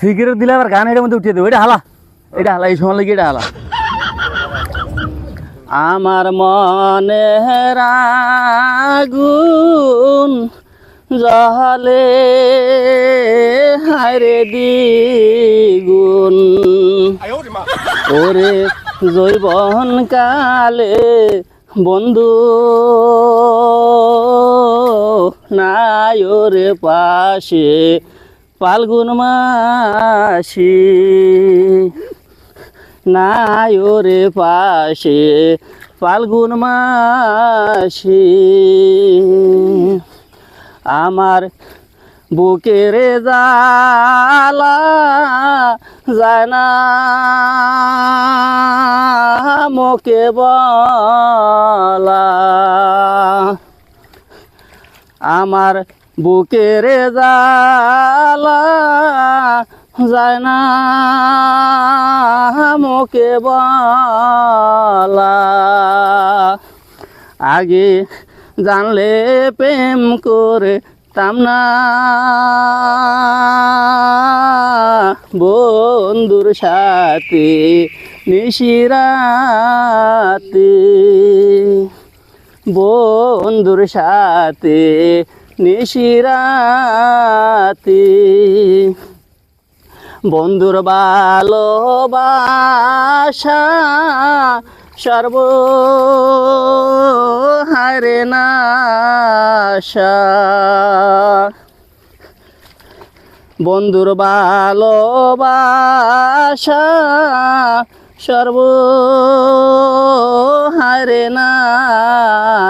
Cigarette দিলে আবার গান এটার মধ্যে উঠিয়ে দেবো। এটা হালা। এটা হালা, এই সময় লাগে এটা হালা। আমার মনে রাগুন জহলে হারে দ্বিগুণ। ওরে জৈবন কালে বন্ধু নাই ওরে পাশে ফাল্গুন মাসি। নাই ওরে পাশে ফাল্গুন মাসি। আমার বুকের জালা যায় না মোকে বলা। আমার বুকের জালা যায় না মোকে বলা। আগে জানলে প্রেম করে না। বন্ধুর সাথে নিশিরাতে বন্ধুর সাথে নিশিরাতে। বন্ধুর ভালোবাসা সর্ব হারে নাশা। বন্ধুর ভালোবাসা সর্ব হারে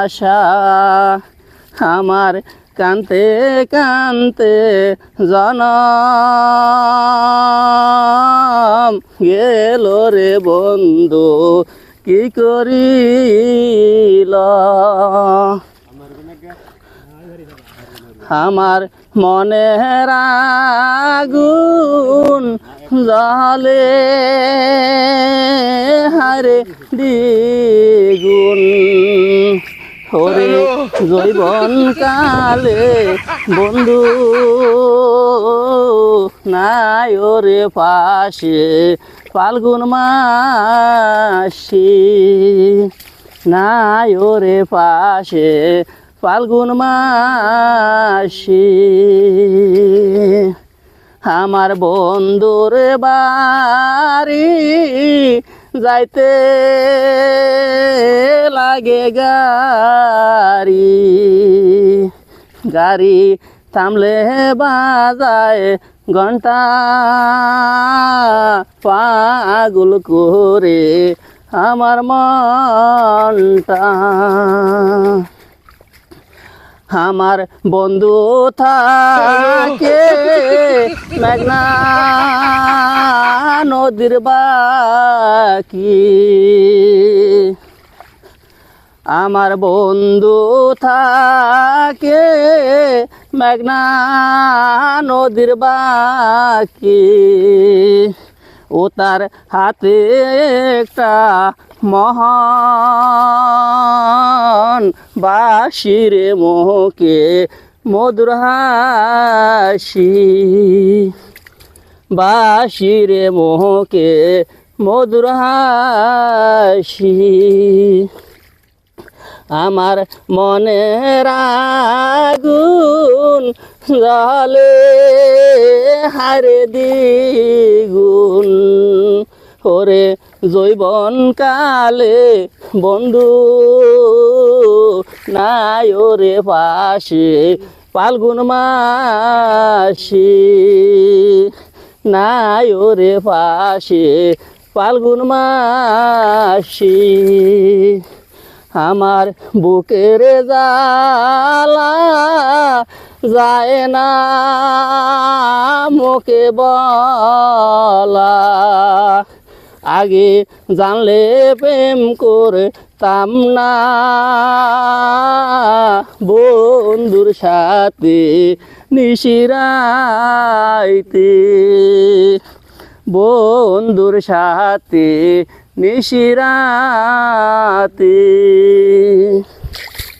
নাশা আমার কান্তে কান্তে জনম গেল রে বন্ধু, কি করিল? আমার মনে রাগুন জলে হারে দ্বিগুণ। হরে জৈবন কালে বন্ধু নাই ওরে পাশে ফাল্গুন মাসি নাই ওরে পাশে ফাল্গুন মাসি। আমার বন্ধুর বাড়ি যাইতে লাগে গাড়ি গাড়ি থামলে বাজায় ঘণ্টা পাগল করে আমার মনটা। আমার বন্ধু থাকে মেঘনা। নদীর বাকি আমার বন্ধু থাকে মেঘনা নদীর বাকি। ও তার হাতে একটা মহান বাসিরে মোহকে মধুর হাসি। বাসিরে মোহকে মধুর হাসি। আমার মনে রাগুন জলে হারে দ্বিগুণ। ওরে জৈবন কালে বন্ধু নাই ওরে পাশে ফাল্গুন মাসি। নাই ওরে পাশে ফাল্গুন মাসি। আমার বুকের জালা যায় না মোকে বলা। আগে জানলে প্রেম করে তাম না। বন্ধুর সাথে নিশিরাইতে বন্ধুর সাথে নিশিরাতে